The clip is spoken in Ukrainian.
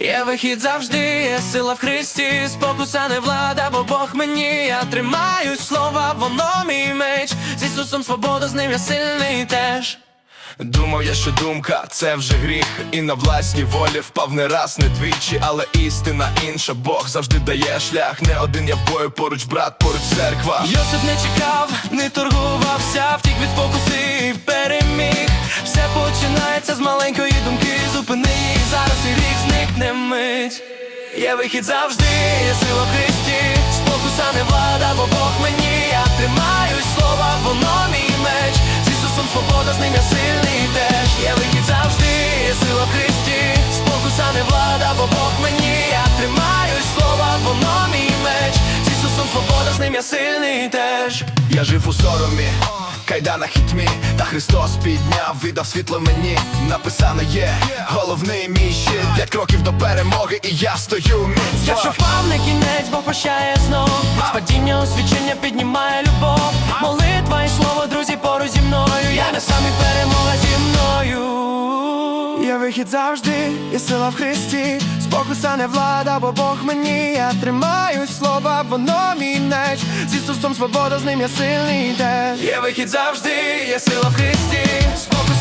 Є вихід завжди, є сила в Христі, спокуса не влада, бо Бог мені, я тримаю слова, воно мій меч. З Ісусом свобода, з ним я сильний теж. Думав я, що думка це вже гріх, і на власній волі впав не раз, не двічі, але істина інша, Бог завжди дає шлях. Не один я в бою, поруч брат, поруч церква. Йосип не чекав, не торгувався, втік від спокуси мить. Є вихід завжди, є сила в Христі, спокуса не влада, бо Бог мені, я тримаю слова, воно мій меч. З Ісусом свобода, з ним я сильний теж. Є вихід завжди, є сила в Христі, спокуса не влада, бо Бог мені, я тримаю слова, воно мій меч. З Ісусом свобода, з ним я сильний теж. Я жив у соромі, кайданах і тьмі, та Христос підняв, віддав світло мені. Написано є, головний мій щит. П'ять кроків до перемоги, і я стою міцно. Якщо впав на кінець, Бог прощає знов. З падіння освічення піднімає любов. Молитва і вихід завжди, є сила в Христі. Спокуса не влада, бо Бог мені. Я тримаю слова, воно мій меч. З Ісусом свобода, з ним я сильний теж Є вихід завжди, є сила в Христі. Влада